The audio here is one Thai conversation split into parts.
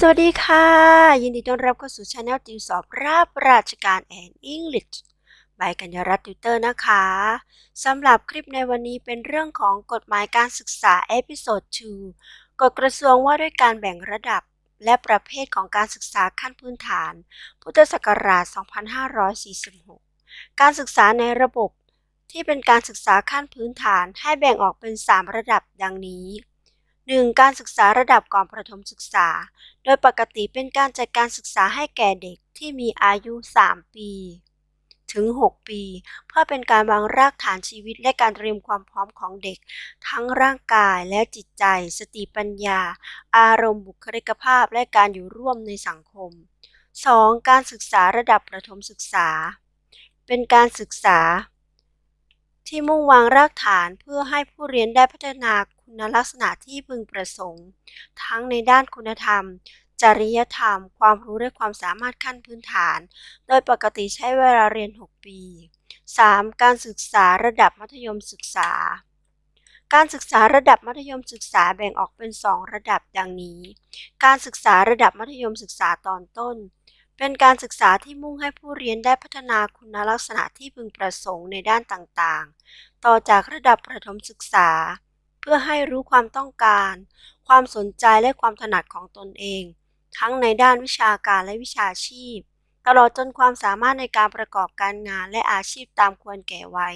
สวัสดีค่ะ ยินดีต้อนรับเข้าสู่ช anel ติวสอบราบราชการแอนอังกฤษใบกัญญารัตน์ติวเตอร์นะคะสำหรับคลิปในวันนี้เป็นเรื่องของกฎหมายการศึกษาเอพิโซด 2 กฎกระทรวงว่าด้วยการแบ่งระดับ และประเภทของการศึกษาขั้นพื้นฐาน พุทธศักราช 2546 การศึกษาในระบบที่เป็นการศึกษาขั้นพื้นฐานให้แบ่งออกเป็น 3 ระดับดังนี้ 1. การศึกษาระดับก่อนประถมศึกษา โดยปกติเป็นการจัดการศึกษาให้แก่เด็กที่มีอายุ 3 ปี ถึง 6 ปี เพื่อเป็นการวางรากฐานชีวิตและการเตรียมความพร้อมของเด็ก ทั้งร่างกายและจิตใจ สติปัญญา อารมณ์บุคลิกภาพและการอยู่ร่วมในสังคม 2. การศึกษาระดับประถมศึกษา เป็นการศึกษาที่มุ่งวางรากฐานเพื่อให้ผู้เรียนได้พัฒนา คุณลักษณะที่พึงประสงค์ ทั้งในด้านคุณธรรม จริยธรรม ความรู้และความสามารถขั้นพื้นฐาน โดยปกติใช้เวลาเรียน 6 ปี 3. การศึกษาระดับมัธยมศึกษา การศึกษาระดับมัธยมศึกษาแบ่งออกเป็น 2 ระดับดังนี้ การศึกษาระดับมัธยมศึกษาตอนต้น เป็นการศึกษาที่มุ่งให้ผู้เรียนได้พัฒนาคุณลักษณะที่พึงประสงค์ในด้านต่างๆ ต่อจากระดับประถมศึกษา พื่อให้รู้ความต้องการ ความสนใจและความถนัดของตนเอง ทั้งในด้านวิชาการและวิชาชีพ ตลอดจนความสามารถในการประกอบการงานและอาชีพตามควรแก่วัย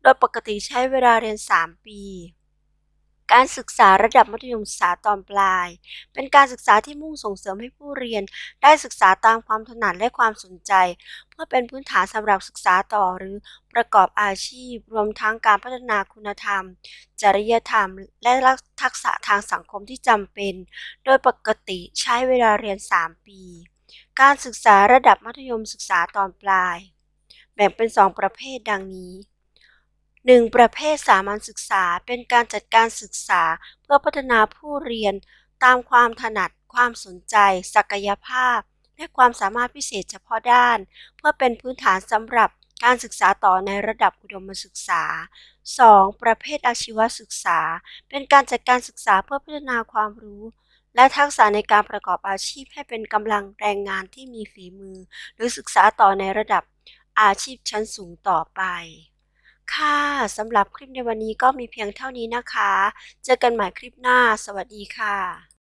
โดยปกติใช้เวลาเรียน 3 ปี การศึกษาระดับมัธยมศึกษาตอนปลาย เป็นการศึกษาที่มุ่งส่งเสริมให้ผู้เรียน ได้ศึกษาตามความถนัดและความสนใจ เพื่อเป็นพื้นฐานสำหรับศึกษาต่อหรือประกอบอาชีพ รวมทั้งการพัฒนาคุณธรรม จริยธรรม และทักษะทางสังคมที่จำเป็น โดยปกติใช้เวลาเรียน 3 ปี การศึกษาระดับมัธยมศึกษาตอนปลาย แบ่งเป็น 2 ประเภทดังนี้ 1. ประเภทสามัญศึกษาเป็นการจัดการศึกษาเพื่อพัฒนาผู้เรียน ตามความถนัด ความสนใจ ศักยภาพ และความสามารถพิเศษเฉพาะด้าน เพื่อเป็นพื้นฐานสำหรับการศึกษาต่อในระดับอุดมศึกษา 2. ประเภทอาชีวศึกษา เป็นการจัดการศึกษาเพื่อพัฒนาความรู้ และทักษะในการประกอบอาชีพให้เป็นกำลังแรงงานที่มีฝีมือ หรือศึกษาต่อในระดับอาชีพชั้นสูงต่อไป ค่ะสำหรับคลิปในวันนี้ก็มีเพียงเท่านี้นะคะ เจอกันใหม่คลิปหน้า สวัสดีค่ะ